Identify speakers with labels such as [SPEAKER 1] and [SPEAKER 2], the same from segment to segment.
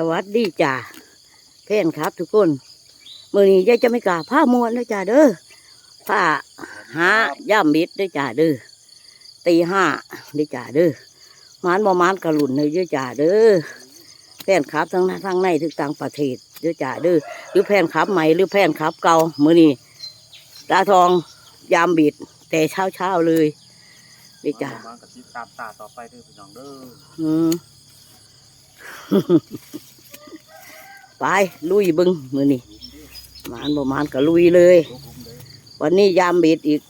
[SPEAKER 1] สวัสดีจ้าเพื่อนครับทุกคนมือนี้ยายจะไม่กล้าผ้ามวนเด้อจ้าเด้อผ้าหาย่ามมิดเด้อจ้าเด้อตีห้าเด้อจ้าเด้อมานบ่มานกระหลุนเลยเด้อจ้าเด้อแฟนครับทั้งในทั้งในทุกต่างประเทศเด้อจ้าเด้อหรือแฟนครับใหม่หรือแฟนครับเก่ามือนี้ตาทองยามบิด แต่เช้าเช้าๆเลยเด้อจ้า
[SPEAKER 2] มันกับติดตามตาต่อไปเด้อพี่น้องเด้อ
[SPEAKER 1] อืม ไปลุยบึงมือนี่มานบ่มานก็ลุยเลย วันนี้ยามเบ็ดอีก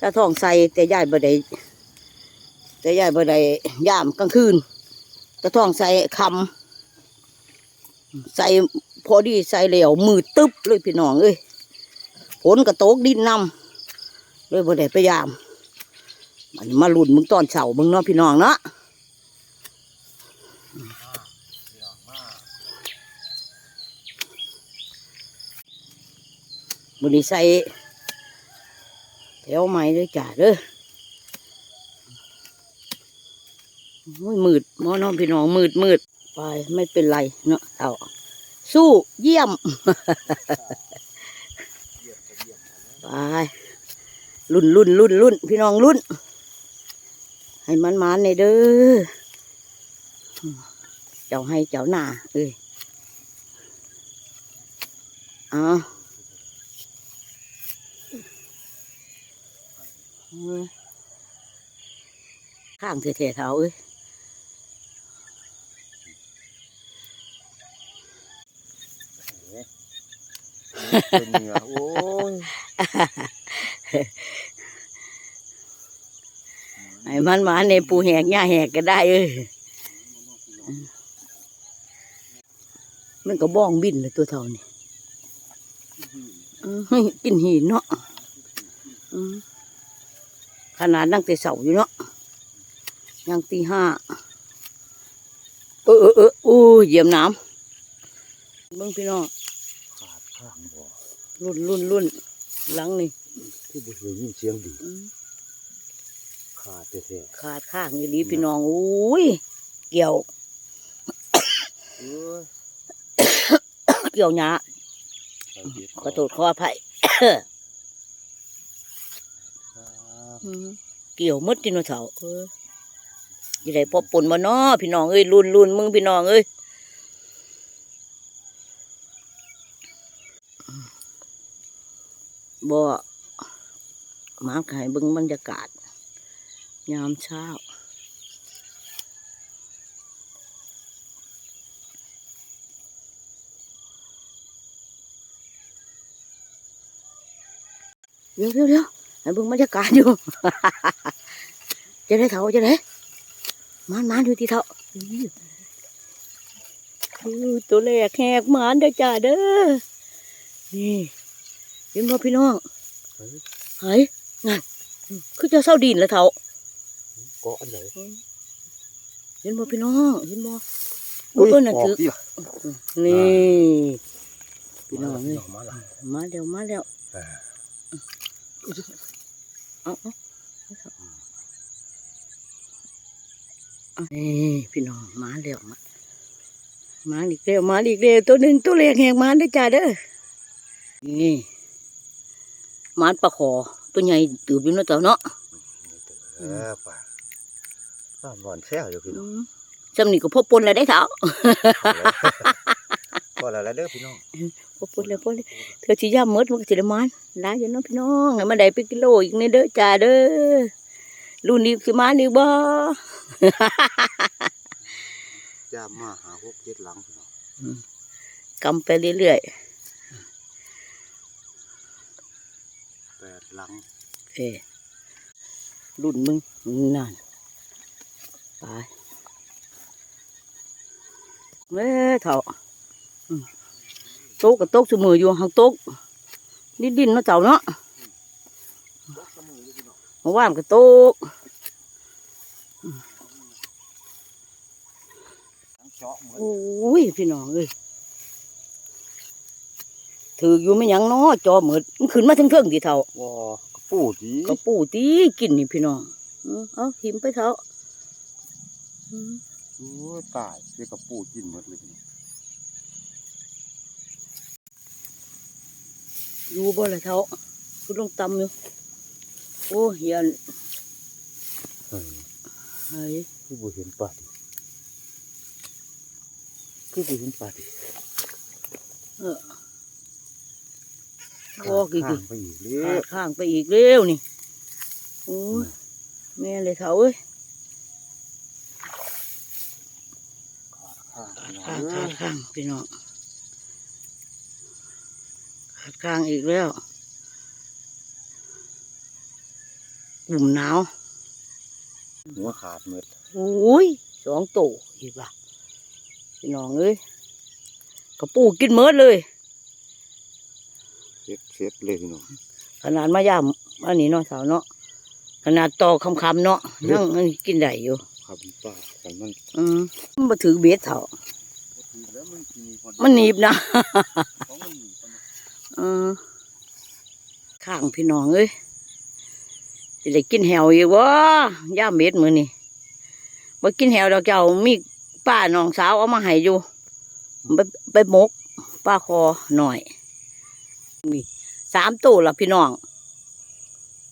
[SPEAKER 1] ถ้าท้องใส่แต่ย่ายบ่ได้แต่ย่ายบ่ได้ยามกลางคืนถ้าท้องใส่คำใส่พอดีใส่เหลวมืดตึ๊บเลยพี่น้องเอ้ยฝนกระโตกดินนำเลยบ่ได้ไปยามมันมาหลุนมึงตอนเช้ามึงเนาะพี่น้องเนาะ
[SPEAKER 2] พี่น้องมา
[SPEAKER 1] มือนี้ใส่แถวใหม่เลยจ้าเด้อโอ้ยมืดมอน้องพี่น้องมืดมืดไปไม่เป็นไรเนาะเอาสู้เยี่ยมไปรุ่นรุ่นรุ่นรุ่นพี่น้องรุ่น ให้มันมันในอยเด้อเจ้าให้เจ้าหน้าเอ้ยอาเอา ข้างเทๆเท้าเอ้ย
[SPEAKER 2] เป็นเหงื่อโอ้ย
[SPEAKER 1] ให้มันมันในปูแหกหญ้าแหกก็ได้เอ้ยมันก็บ้องบินเลยตัวเท่านี่อืมให้กินหินเนาะอืม ขนาดนั่งแต่เสาอยู่เนาะยังตีห้าเออเออเอออู้เหยียมน้ำเบิ่งพี่น้อง
[SPEAKER 2] ขาดข้างบ่
[SPEAKER 1] รุ่นรุ่นรุ่นหลังนี่
[SPEAKER 2] ที่บ่เคยยินเสียงดี
[SPEAKER 1] อืม
[SPEAKER 2] ขาดแท้
[SPEAKER 1] ขาดข้างอีหลีพี่น้องอุ้ยเกี่ยว
[SPEAKER 2] ๆเอ้ย
[SPEAKER 1] เกี่ยวหยา
[SPEAKER 2] ไปเฮ็ด
[SPEAKER 1] ขอโทษขออภัย
[SPEAKER 2] ครับ
[SPEAKER 1] อืม เกี่ยวมดที่นเสาเออยี่ได้พบปนมาเนาะพี่น้องเอ้ยรุนรุนมึงพี่น้องเอ้ยบ่มาขายเบิ่งบรรยากาศ ยามเช้าเดี๋ยวเดี๋ยว เดี๋ยวให้เบิ่งบรรยากาศอยู่ จะได้เถาจะได้มานมานอยู่ที่เถาอู้ตัวแรกแหกหมานเด้อจ้าเด้อ นี่เห็นบ่พี่น้อง
[SPEAKER 2] เฮ้ย
[SPEAKER 1] เฮ้ยนั่นคือจะเศร้าดินแล้วเถา
[SPEAKER 2] เกาะอันไหน
[SPEAKER 1] เห็นบ่พี่น้องเห็นบ่อุ้ยเพิ่นน่ะถือ
[SPEAKER 2] กอีก
[SPEAKER 1] นี่พี่น้องนี่
[SPEAKER 2] มาละ
[SPEAKER 1] มาเร็วมาเร็ว
[SPEAKER 2] เออ
[SPEAKER 1] เอาเอเออพี่น้องมาเร็วมามาอีกเร็วมาอีกเร็วตัวหนึ่งตัวเล็กแหงมาเด้จ้าเด้อนี่มาปลาขอตัวใหญ่ตืบอยู่นะเจ้าเนาะ
[SPEAKER 2] เออป่ะบ้านบ่อนแซวอยู่พี่น้อง
[SPEAKER 1] อืมจำนี่ก็พบปนแล้วได้เถา
[SPEAKER 2] พอแล้วเด้อพี่น้อง
[SPEAKER 1] พบปนแล้วพบเลยเธอสิย่ำมดมันก็สิได้มันหลายอยู่เนาะพี่น้องให้มันได้เป็นกิโลอีกนี่เด้อจ้าเด้อรุ่นนี้สิมานี่บ่
[SPEAKER 2] ย่ามมาหาพวกเจ็ดหลังพี่น้อง
[SPEAKER 1] กำไปเรื่อย
[SPEAKER 2] แปดหลัง
[SPEAKER 1] ๆเอ้รุ่นมึงนั่นไปเว้เถาอืม โต๊ะกับโต๊ะสมืออยู่หางโต๊ะดินดินๆเนาะเจ้าเนาะเมื่อวานกับโต๊ะ
[SPEAKER 2] ทั้งเจาะเหมือน
[SPEAKER 1] โอ้ยพี่น้องเอ้ยถืออยู่ไม่หยังเนาะจอเหมือดมันขึ้นมาถึงเทิงๆที่เท่า
[SPEAKER 2] ว้าปูดี
[SPEAKER 1] ก็ปูตีกินนี่พี่น้องเออเอาหิมไปเท่าอืม
[SPEAKER 2] โอ้ยตายเรียกกับปูกินหมดเลยพี่น้ อง
[SPEAKER 1] อยู่บ่ละเท่าคุณลงตำอยู่โอ้เฮียน
[SPEAKER 2] เฮ้ย
[SPEAKER 1] เฮ้ย
[SPEAKER 2] คือบ่เห็นปลาดิคือบ่เห็นปลาดิ
[SPEAKER 1] เออบอกอีก
[SPEAKER 2] ข้า
[SPEAKER 1] ที
[SPEAKER 2] งไปอีกเล
[SPEAKER 1] ขายข้างไปอีกเร็วนี่โอ้ยแม่เลยเท่าเอ้ย
[SPEAKER 2] ข้าง
[SPEAKER 1] ข้างข้างข้างพี่น้อง ขาดข้างอีกแล้วกลุ่มหนาว
[SPEAKER 2] หัวขาดหมด
[SPEAKER 1] โอ้ยสองโตอีกละพี่น้องเอ้ยกระปูกินเมิดเลย
[SPEAKER 2] เซ็ตเซ็ตเลยพี่น้อง
[SPEAKER 1] ขนาดมายามอันนี้เนาะสาวเนาะขนาดตอกคำๆเนาะยังยังกินได้อยู่
[SPEAKER 2] ครับปลาแต่มัน
[SPEAKER 1] อืมมันมาถือเบ็ดเถา
[SPEAKER 2] แล้วมันมีคน
[SPEAKER 1] มันหนีบนะ
[SPEAKER 2] ของมันหนีบมัน
[SPEAKER 1] อืมข้างพี่น้องเอ้ยจะได้กินแหวอีกวะย่ามเบ็ดมือนี่มากินแหวดอกเจ้ามีป้าน้องสาวเอามาให้อยู่ ไปไปหมกป้าคอหน่อยนี่สามตัวละพี่น้อง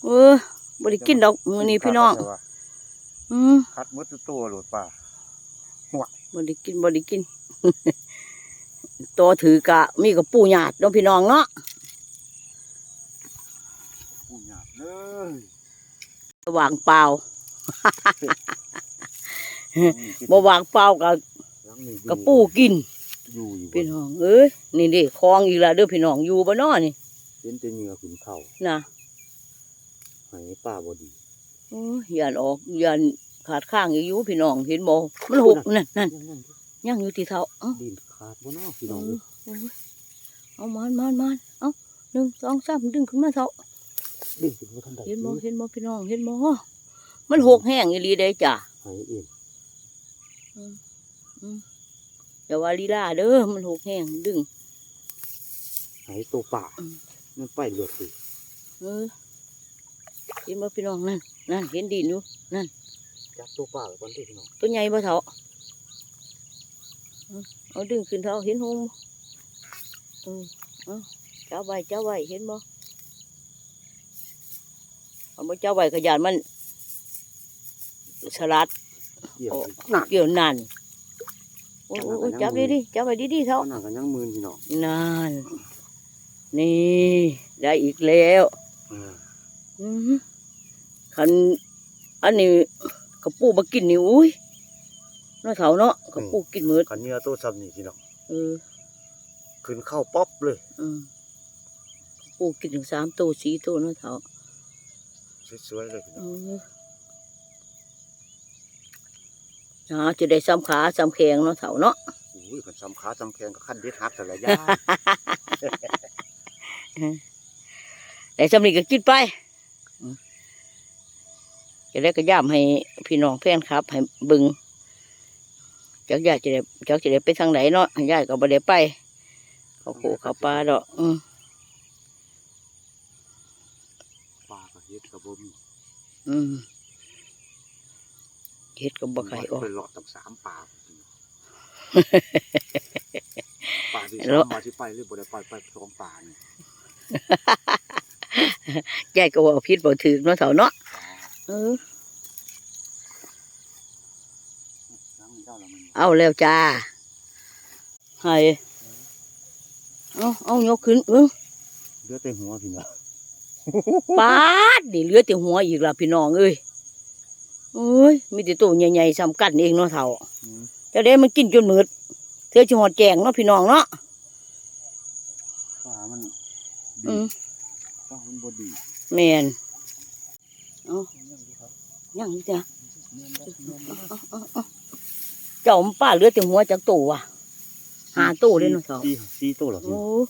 [SPEAKER 1] เออบริกินดอกมือนี้พี่น้องอืม
[SPEAKER 2] คัดหมดทุกตัวโหลดปลา
[SPEAKER 1] บริกินบริกิน ตัวถือกะมีกับปูหยาดเน้องพี่น้องเนาะ
[SPEAKER 2] ผู้หยาบเลย
[SPEAKER 1] ระหว่างเปล่าบ่วางเปล่ากับ
[SPEAKER 2] ยังมีอยู่
[SPEAKER 1] กับปูกิน
[SPEAKER 2] อยู่อยู่
[SPEAKER 1] พี่น้องเอ้ยนี่ดิคลองอีกแล้วเด้อพี่น้องอยู่บ่น้อนี่
[SPEAKER 2] เห็นแต่เหงื่อขึ้นเข่า
[SPEAKER 1] นะ
[SPEAKER 2] ให้ปลาบ่ดี
[SPEAKER 1] โอ้ยอย่านออกอย่านขาดข้างอีกอยู่พี่น้องเห็นบ่มันหกนั่นนั่น
[SPEAKER 2] ยังนั่น
[SPEAKER 1] ยังอยู่ที่เท้าเอ้า
[SPEAKER 2] ดิน ขาดบ่เนาะพี่น้อง
[SPEAKER 1] โอ้ยเอามันมันมันเอาหนึ่งสองสามดึงขึ้นมาเท้า
[SPEAKER 2] ดินขึ้นบ่ทันได้
[SPEAKER 1] เห็นบ่เห็นบ่พี่น้องเห็นบ่มันหกแห้งอีหลีเด้จ้ะ
[SPEAKER 2] ให้เอง
[SPEAKER 1] อย่าว่าลีลาเด้อมันหกแห้งดึง
[SPEAKER 2] ให้ตัวป่า
[SPEAKER 1] อืม
[SPEAKER 2] มันไปเลือดสิ
[SPEAKER 1] เออเห็นบ่พี่น้องนั่นนั่นเห็นดินอยู่
[SPEAKER 2] จับตัวป่าไว้ก่อนเด้อพี่น้อง
[SPEAKER 1] ตัวใหญ่บ่เท่าเอา เอาดึงขึ้นเท่าเห็นหงบ่เออเอาเจ้าไว้เจ้าไว้เห็นบ่เอาบ่เจ้าไว้ขยานมันสลัด
[SPEAKER 2] เกี่ยว
[SPEAKER 1] โอ้
[SPEAKER 2] หนัก
[SPEAKER 1] เกี่ยวนั่นโอ้โอ้โอ้จับดีๆจับไว้ดีๆเท่า
[SPEAKER 2] หนักกันยังมืนพี่น้อง
[SPEAKER 1] นั่นนี่ได้อีกแล้ว
[SPEAKER 2] เออ
[SPEAKER 1] อือหือคันอันนี้กระปูมากินนี่อุ้ยเนาะเถาเนาะกระปูกินหมืด
[SPEAKER 2] ขันเหนื้อตัวซ้ำนี่พี่น้อง
[SPEAKER 1] เออ
[SPEAKER 2] ขึ้นเข้าป๊อปเลย
[SPEAKER 1] อืมกระปูกินถึงสามตัวสี่ตัวเนาะเถา
[SPEAKER 2] สวยๆเลยพี่
[SPEAKER 1] เอ
[SPEAKER 2] น้อง
[SPEAKER 1] อหาจะได้ซ้ำขาซ้ำแขงเนาะเถาเนาะ
[SPEAKER 2] อุ้ยขันซ้ำขาซ้ำแขงกับขั้นเด็ดหักแต่ละอยาง
[SPEAKER 1] แต่สำนีก็กินไปอืมจะได้ก็ย่ำให้พี่น้องแฟนครับ ให้เบึง จักยายจะได้จักจะได้ไปทางไหนเนาะยายก็บ่ได้ไป เขาโคเขาปลาดอกอืม
[SPEAKER 2] ปลากับเฮ็ดกับบ่มี
[SPEAKER 1] อืมเฮ็ดก็บ่ไข่ออก
[SPEAKER 2] ไปหลอดตั้งสามปลาพี่น้องปลาที่
[SPEAKER 1] แล้
[SPEAKER 2] สาวมมาที่ไปเลยบ่ได้ไปไปสองปลานี่
[SPEAKER 1] ยายก็ว่าพิษบ่ถึกเนาะเฒ่าเนาะเออ
[SPEAKER 2] น้ำมัน เจ้าละมัน
[SPEAKER 1] เอาแล้วจ้าให้เอาเอายกขึ้นเอิ้ง
[SPEAKER 2] เหลือแต่หัวพี่น้อง
[SPEAKER 1] ปาดนี่เหลือแต่หัวอีกล่ะพี่น้องเอ้ยโอ้ยมีแต่ตัวใหญ่ๆซ้ำกันเองเนาะเฒ่า
[SPEAKER 2] อืม
[SPEAKER 1] จะได้มันกินจนมืดเธอสิหอดแจงเนาะพี่น้องเนาะ
[SPEAKER 2] ปลามัน
[SPEAKER 1] อื
[SPEAKER 2] ดี
[SPEAKER 1] ม
[SPEAKER 2] ปลามันบ่ดี
[SPEAKER 1] แม่นเอายังอยู่จ้ะ เจ้ามันป้าเหลือแต่หัวจากตัวว่ะหาตัวเลยเนาะเฒ่า
[SPEAKER 2] สี่สี่ตัวเหรอพี่
[SPEAKER 1] โอ้
[SPEAKER 2] น้อง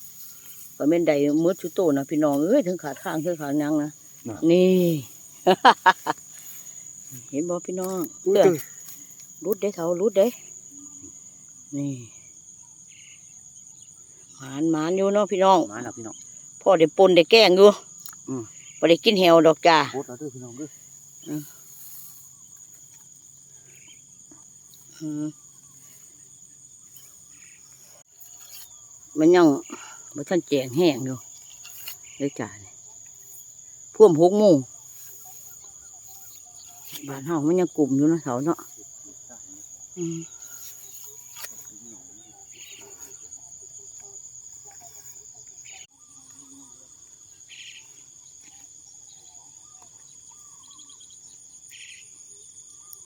[SPEAKER 1] ก็แม่นได้มืดชุดโตนะพี่น้องเอ้ยถึงขาดข้างถึงขาดยังนะ
[SPEAKER 2] น่ะ
[SPEAKER 1] นี่เห็นบ่พี่น้อง
[SPEAKER 2] อุ้ย
[SPEAKER 1] เด้อ
[SPEAKER 2] เด้อ
[SPEAKER 1] รุดได้เขารุดได้นี่หมานหมานอยู่เนาะพี่น้อง
[SPEAKER 2] มาแล้วพี่น้อง
[SPEAKER 1] พ่อได้ปนได้แกล้งอยู่
[SPEAKER 2] อืม
[SPEAKER 1] บ่ได้กินแหวดอกจ้า
[SPEAKER 2] โคตรแล้วเด้อพี่น้องเด้อ
[SPEAKER 1] อื มันยังบ่ทันแจงแห้งอยู่เลยจ้านี่พ่วมหกโมงบ้านเฮามันยังกลุ่มอยู่นะเสาเนาะ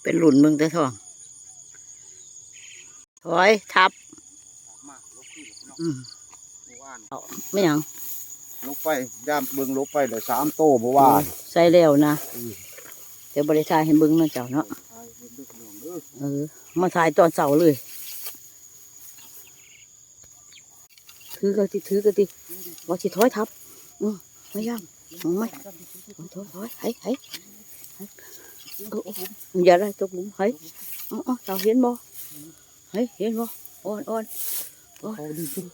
[SPEAKER 1] เป็นหลุนมึงแต่ทอง ถอยทับ
[SPEAKER 2] มาลบขึ้นพี่น้อง
[SPEAKER 1] อืม
[SPEAKER 2] เมื่อวาน
[SPEAKER 1] ไม่หยัง
[SPEAKER 2] ลบไปย่ามเบิ่งลบไปเลยสามโตเมื่อวาน
[SPEAKER 1] ใส่แล้วนะ
[SPEAKER 2] อืม
[SPEAKER 1] เดี๋ยวบริษัทให้เบิ้งเนาะเจ้าเนาะ
[SPEAKER 2] ไปเบิ่งเด้อพี่น้องเด้อ
[SPEAKER 1] เออ มาถ่ายตอนเสาร์เลย ถือกันติถือกันติว่าสิถอยทับ อืมไม่ย่ำไม่ถอยถอยถอยให้ให้ให้เออเอออย่าได้ตกหลุมให้อ๋อเจ้าเห็นบ่ ให้เห็นบ่อ่อนอ่อน
[SPEAKER 2] เขาดีจุ๊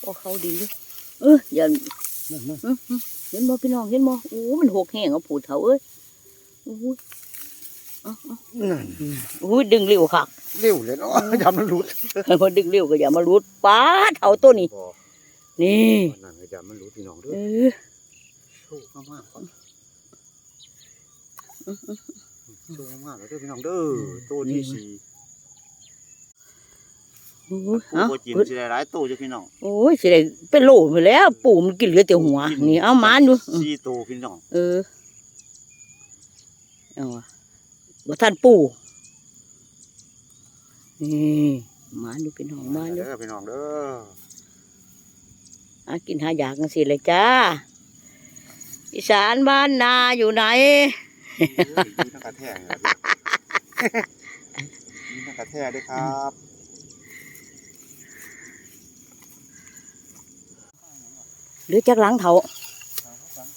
[SPEAKER 1] โอ้เขาดินดิเอออย่า
[SPEAKER 2] นั่นนั่น
[SPEAKER 1] อืมอืมเห็นบ่พี่น้องเห็นบ่โอ้มันหกแห้งเอาผูดเถาเอ้ยโอ้ยอ๋ออ๋อ
[SPEAKER 2] นั่น
[SPEAKER 1] โอ้ยดึงเร็วค่ะ
[SPEAKER 2] เร็วเลยเนาะยามมันรุด
[SPEAKER 1] พอดึงเร็วก็อย่ามารุดป้าดเถาตัวนี้
[SPEAKER 2] บ่
[SPEAKER 1] นี่
[SPEAKER 2] นั่นยามมันรุดพี่น้องเด้
[SPEAKER 1] เอ
[SPEAKER 2] อ
[SPEAKER 1] อ
[SPEAKER 2] โชคมากๆก่อนโชคมากๆเลยเด้อพี่น้องเด้อโตที่สี่
[SPEAKER 1] โอ้ย
[SPEAKER 2] ปูบ่จิ้มสิได้หลายโตจ้ะพี่น้อง
[SPEAKER 1] โอ้ยสิได้เป็นโหลไปแล้วปู่มันกินเหลือแต่หัว นี่เอามานดู
[SPEAKER 2] สี่โตพี่น้อง
[SPEAKER 1] เออเอาวะบ่ท่านปู่นี่มานดูเป็นห้องมานดู
[SPEAKER 2] เด้อพี่น้องเด้อ
[SPEAKER 1] หากินหาอยากกันสิเลยจ้าอีสานบ้านนาอยู่ไหน
[SPEAKER 2] เอ้ยมีทั้งกระแทกเนี่ยมีทั้งกระแทกด้วยครับ
[SPEAKER 1] หรือจักหลังเถา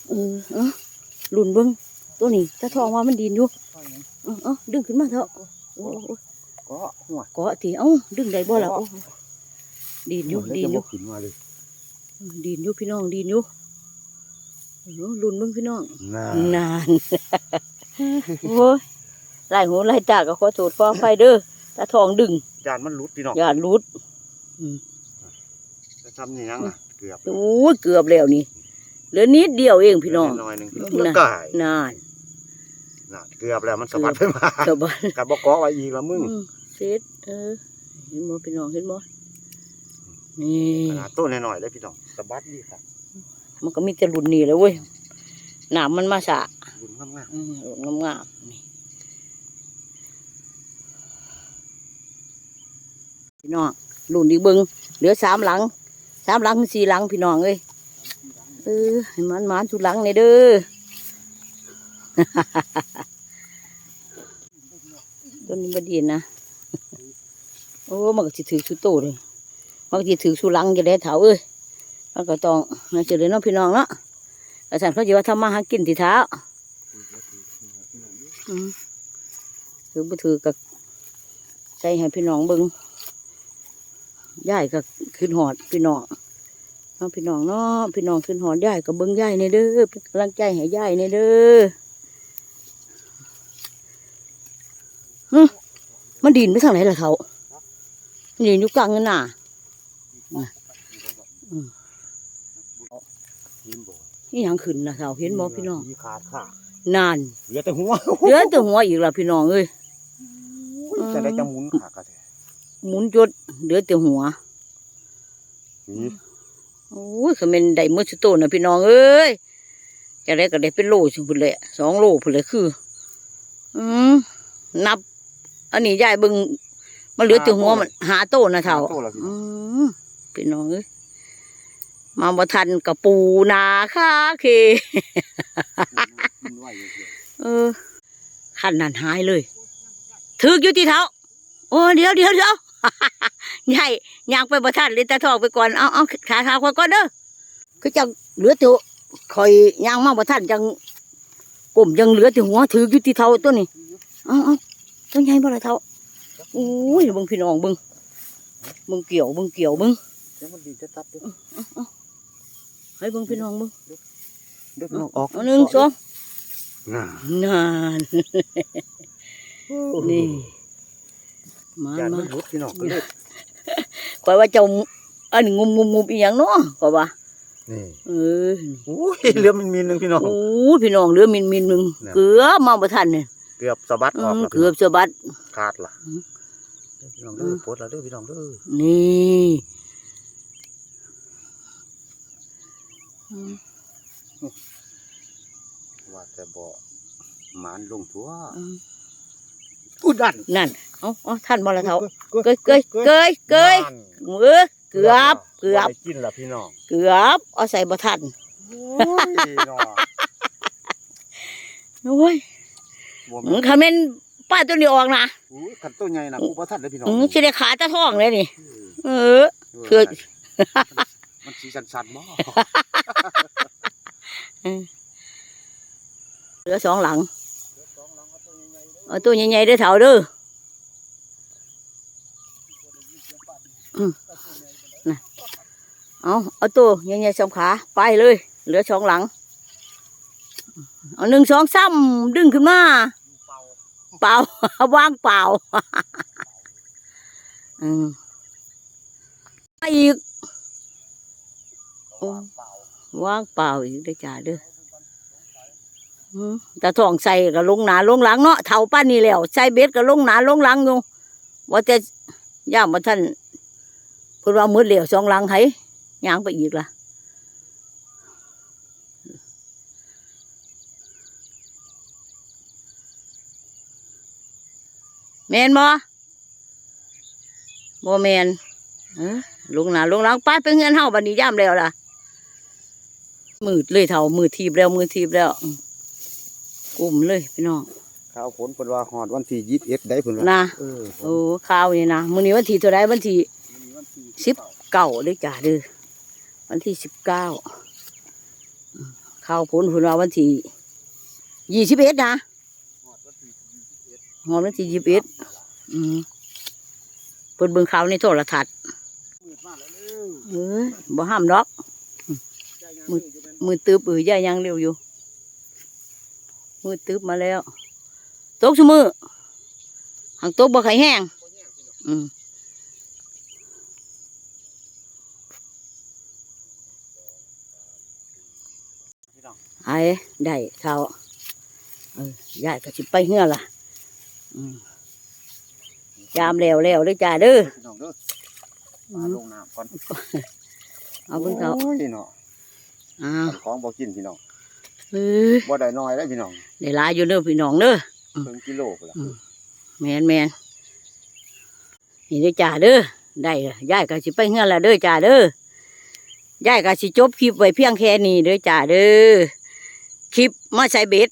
[SPEAKER 1] เออเออลุ่นเบิ้งตัวนี้ถ้าทองว่ามันดินอยู่เออเออดึงขึ้นมาเถอะโอ้โอ้
[SPEAKER 2] ก็หัว
[SPEAKER 1] เกาะทีเอ้าดึงได้บ่ล่ะโอ้ดินอยู่ดินอยู่
[SPEAKER 2] ขึ้นมาเลย
[SPEAKER 1] ดินอยู่พี่น้องดินอยู่เออลุ่นเบิ้งพี่น้อง
[SPEAKER 2] น่านา
[SPEAKER 1] นโอ้ยไล่หูไล่ตาก็ขอโทษขออภัยเด้อถ้าทองดึง
[SPEAKER 2] จานมันรุดพี่น้อง
[SPEAKER 1] อย่ารุด
[SPEAKER 2] จะทำนี่ยังน่ะ เกือบ
[SPEAKER 1] โอ้ยเกือบแล้วนี่เหลือนิดเดียวเองพี่น้อง
[SPEAKER 2] หน่อยหนึง
[SPEAKER 1] น่ะ
[SPEAKER 2] มันไก่
[SPEAKER 1] นาน
[SPEAKER 2] น่ะเกือบแล้วมันสะบัดไปมา
[SPEAKER 1] ชาวบ้าน
[SPEAKER 2] กับบกเกาะไว้อีกแล้วมึง
[SPEAKER 1] อืมเสร็จเออเห็นบ่พี่น้องเห็นบ่นี่
[SPEAKER 2] ขนาดต้นหน่อยๆเลยพี่น้องสะบัดดีครับ
[SPEAKER 1] มันก็มีแต่รุ่นนี้แหล้วเว้ยหนามมันมาสะ
[SPEAKER 2] รุ่นงาม
[SPEAKER 1] อืมรุ่นงามๆนี่พี่น้องรุ่นอีกเบิงเหลือสามหลัง สามหลังสี่หลังพี่น้องเอ้ยเออให้มันมันสุดหลังเลยเด้อต้นนี้บดีนะโอ้มันก็สิถือชุดโตเลยมันก็สิถือชุดหลังจะได้เถาเอ้ยมันก็ต้องน่าจะเลยน้องพี่น้องเนาะกระสันเขาจะว่าทำมาหากินที่เท้าถือบ่ถือกับใส่ให้พี่น้องเบิงย่ายก็ขึ้นหอดพี่น้อง เนาะพี่น้องเนาะพี่น้องขึ้นหอดย่ายก็เบิ้งย่ายในเด้อเป็นกำลังใจให้ย่ายในเด้อหึมันดินไปทางไหนล่ะเขามันดินอยู่กลางเงินน่ะ
[SPEAKER 2] ๆยินบ่
[SPEAKER 1] นี่ยังขึ้นนะเขาเห็นบ่พี่น้อง
[SPEAKER 2] มีขาดค่ะ
[SPEAKER 1] นาน
[SPEAKER 2] เหลือแต่หัว
[SPEAKER 1] เหลือแต่หัวอีกแล้วพี่น้องเอ้ย
[SPEAKER 2] จะได้จะหมุนขากระแทก
[SPEAKER 1] หมุนจดเหลือแต่หัว
[SPEAKER 2] นี่
[SPEAKER 1] โอ้ยเขาเป็นไดเมื่อสโตนะพี่น้องเอ้ยจะได้ก็ได้เป็นโลสิพุ่นแหละสองโลพุ่นแหละคือ อืมนับ อันนี้ยายเบิ่งมันเหลือแต่หัวมันหาโตนะเท่า
[SPEAKER 2] โตแล้วพี่
[SPEAKER 1] อืมพี่น้องเอ้ยมาบ่ทันกับปูนาคาเค
[SPEAKER 2] มันไหวอยู่เถอะ
[SPEAKER 1] เออขันนั่นหายเลย ถึกอยู่ที่เท้า โอ้เดี๋ยวเดี๋ยวเดี๋ยว ใหญ่ยางไปประทันเลยตาทองไปก่อนเอาเอาขาเท้าคนก่อนเด้อคือจังเหลือแต่คอยยางมาประทันจังกลมยังเหลือแต่หัวถืออยู่ที่เท้าตัวนี้เอาเอาตัวใหญ่บ่ละเท้าโอ้ยเบิ่งพี่น้องเบิ่งเบิ่งเกี่ยวเบิ่งเกี่ยวเบิ่ง
[SPEAKER 2] เดี๋ยวมันดีจะตัดเดี๋ยว
[SPEAKER 1] ให้เบิ่งพี่น้องเบิ่ง
[SPEAKER 2] เดี๋ยวมันออก
[SPEAKER 1] เอาหนึ่งสอง
[SPEAKER 2] น่ะ
[SPEAKER 1] นานนี่ มา
[SPEAKER 2] จาน
[SPEAKER 1] มา
[SPEAKER 2] มันรุดพี่น้องก็เลย
[SPEAKER 1] คอยว่าเจ้าอันนี้งุมงุมงุมอีหยังเนาะก็ว่า
[SPEAKER 2] นี่
[SPEAKER 1] เออ
[SPEAKER 2] โอ้ยเหลือมันมีหนึงพี่น้อง
[SPEAKER 1] โอ้ยพี่น้องเหลือมินมินหนึ่ง
[SPEAKER 2] เนี่ย
[SPEAKER 1] เกือบมาบ่ทันเนี่ย
[SPEAKER 2] เกือบสะบัด
[SPEAKER 1] อื
[SPEAKER 2] ออก
[SPEAKER 1] ม
[SPEAKER 2] แล้ว
[SPEAKER 1] เกือบสะบัด
[SPEAKER 2] ขาดล่ะ
[SPEAKER 1] อืม
[SPEAKER 2] พี่น้องเด้อปลดแล้วเด้อพี่น้องเด้อ
[SPEAKER 1] นี่อืม
[SPEAKER 2] ว่าแต่บ่หมานลงทั่ว
[SPEAKER 1] อืม
[SPEAKER 2] อุดัน
[SPEAKER 1] นั่น เอาเอาท่านบ่ละเท่า
[SPEAKER 2] เก
[SPEAKER 1] เกยเกยเกยเกย
[SPEAKER 2] นั่น
[SPEAKER 1] เออเกือบเกือบ
[SPEAKER 2] บ่ได้กินล่ะพี่น้อง
[SPEAKER 1] เกือบเอาใส่บ่ทัน
[SPEAKER 2] โอ้ยเนาะ
[SPEAKER 1] โอ้ย
[SPEAKER 2] บ่
[SPEAKER 1] อื
[SPEAKER 2] แม่
[SPEAKER 1] มคาเมนป้าตัวนี้ออกนะ
[SPEAKER 2] อุ้ยคันตัวใหญ่น่ะกูบ่ทันเลยพี่น้อง
[SPEAKER 1] อืมสิได้ขาตะท้องเลยนี่
[SPEAKER 2] เออ
[SPEAKER 1] เออเพื่อ
[SPEAKER 2] มันสีสันๆบ่
[SPEAKER 1] เหลือสองหลัง เอาตัวใหญ่ๆเด้อเถาเด้อ อืมนะเอาเอาตัวใหญ่ๆสองขาไปเลย เหลือสองหลัง เอาหนึ่งสองซ้ำดึงขึ้นมาเปล่าว่างเปล่าอืมไปอีกว่างเปล่าอีกเด้จ้าเด้ออืมแต่ท้องใส่ก็ลงหนาลงหลังเนาะเท่าป้านนี่แล้วใส่เบ็ดก็ลงหนาลงหลังอยู่ว่าแต่ย่ามาท่าน พูดว่ามืดเหลวสองหลังให้ย่างไปอีกล่ะแมนบ่บ่แมนเอ้อลงหนาลงหลังป้าไปเงินเฮาบัดนี้ย่ามแล้วล่ะ มืดเลยเท่ามืดทีบแล้วมือทีบแล้วอืมกลุ่มเลยพี่น้อง
[SPEAKER 2] ข้าวฝนเพิ่นว่าฮอดวันที่21ได้เพิ่นว่า
[SPEAKER 1] นะ
[SPEAKER 2] เออ
[SPEAKER 1] โอ้ข้าวนี่นะมื้อนี้วันที่เท่าไรวันที่ สิบเก้าเด้อจ้าเด้อวันที่สิบเก้าข้าวผลผลว่าวันที่ยี่สิบเอ็ดนะหอมวันที่ยี่สิบเอ็ดอืมเปิดเบิ่งข่าวในโทรทัศน์
[SPEAKER 2] มืดมาแล้วเร็ว
[SPEAKER 1] เอ้ยบ่ห้ามดอกมืดมือตืบเอ้ยย่ายังเร็วอยู่ มือตืบมาแล้วตกชั่มือหางตกบ่ไข่แห้งอืม ไอ้ได้เท่าเออยายก็สิไปเฮือล่ะอืมยามแล้วแล้วเด้อจ้าเด้อ
[SPEAKER 2] พี่น้องเด้อ
[SPEAKER 1] อื
[SPEAKER 2] มามลงน้ำก่อน
[SPEAKER 1] เอาเบิ่งเขา
[SPEAKER 2] โอ้ยเนาะ
[SPEAKER 1] อ้าว
[SPEAKER 2] ของบ่กินพี่น้อง
[SPEAKER 1] เอ้ย
[SPEAKER 2] บ่ได้น้อยได้พี่น้อง
[SPEAKER 1] ได้หลายอยู่เด้อพี่น้องเด้ออืม
[SPEAKER 2] ครึ่งกิโลพุ่นล่ะ
[SPEAKER 1] อืมแมนแมนนี่เด้อจ้าเด้อได้เลยยายก็สิไปเฮือนละเด้อจ้าเด้อยายก็สิจบคลิปไว้เพียงแค่นี้เด้อจ้าเด้อ คลิปมาใส่เบ็ด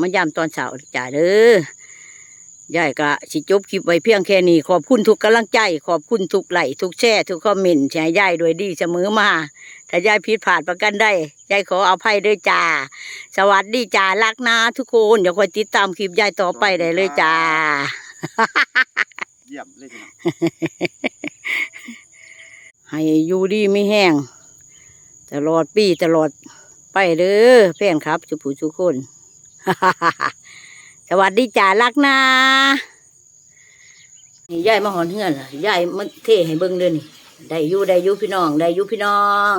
[SPEAKER 1] มายามตอนเช้าเด้อจ้าเด้อยายก็สิจบคลิปไว้เพียงแค่นี้ ขอบคุณทุกกำลังใจ ขอบคุณทุกไลค์ทุกแชร์ทุกคอมเมนต์ที่ให้ยายโดวยดีเสมอมา ถ้ายายผิดพลาดประกันได้ยายขออภัยด้วยจ้า สวัสดีจ้ารักนะทุกคนเดี๋ยวคอยติดตามคลิปยายต่อไปได้เลยจ้า
[SPEAKER 2] เยี่ยมเลยพี่น้อง
[SPEAKER 1] ให้อยู่ดีไม่แห้งตลอดปีตลอด ไปเด้อเพื่อนครับสุผู้ทุคนสวัสดีจ่ารักนะนี่ยายมาหอนเฮือนล่ะยายมาเทให้เบิ้งเด้อนี่ได้อยู่ได้อยู่พี่น้อง ได้อยู่พี่น้อง